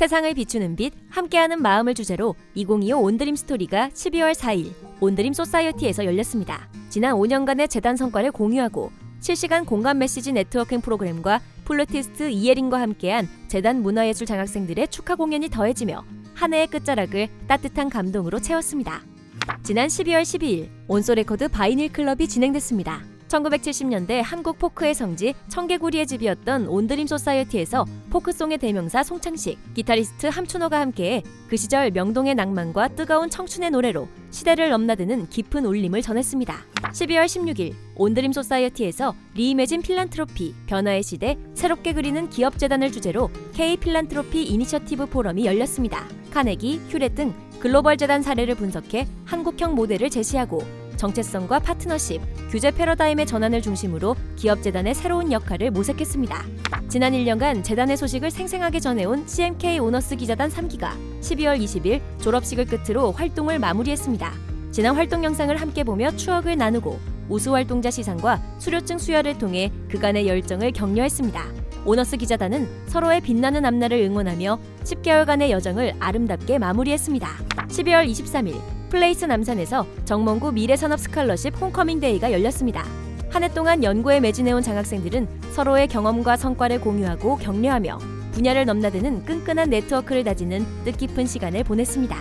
세상을 비추는 빛, 함께하는 마음을 주제로 2025 온드림 스토리가 12월 4일 온드림 소사이어티에서 열렸습니다. 지난 5년간의 재단 성과를 공유하고 실시간 공감 메시지 네트워킹 프로그램과 플루티스트 이예린과 함께한 재단 문화예술 장학생들의 축하 공연이 더해지며 한 해의 끝자락을 따뜻한 감동으로 채웠습니다. 지난 12월 12일 온소레코드 바이닐 클럽이 진행됐습니다. 1970년대 한국 포크의 성지 청개구리의 집이었던 온드림 소사이어티에서 포크송의 대명사 송창식, 기타리스트 함춘호가 함께해 그 시절 명동의 낭만과 뜨거운 청춘의 노래로 시대를 넘나드는 깊은 울림을 전했습니다. 12월 16일 온드림 소사이어티에서 리이매진 필란트로피 변화의 시대 새롭게 그리는 기업 재단을 주제로 K 필란트로피 이니셔티브 포럼이 열렸습니다. 카네기, 휴렛 등 글로벌 재단 사례를 분석해 한국형 모델을 제시하고 정체성과 파트너십, 규제 패러다임의 전환을 중심으로 기업 재단의 새로운 역할을 모색했습니다. 지난 1년간 재단의 소식을 생생하게 전해온 CMK 오너스 기자단 3기가 12월 20일 졸업식을 끝으로 활동을 마무리했습니다. 지난 활동 영상을 함께 보며 추억을 나누고 우수 활동자 시상과 수료증 수여를 통해 그간의 열정을 격려했습니다. 오너스 기자단은 서로의 빛나는 앞날을 응원하며 10개월간의 여정을 아름답게 마무리했습니다. 12월 23일 플레이스 남산에서 정몽구 미래산업 스칼러십 홈커밍 데이가 열렸습니다. 한 해 동안 연구에 매진해온 장학생들은 서로의 경험과 성과를 공유하고 격려하며 분야를 넘나드는 끈끈한 네트워크를 다지는 뜻깊은 시간을 보냈습니다.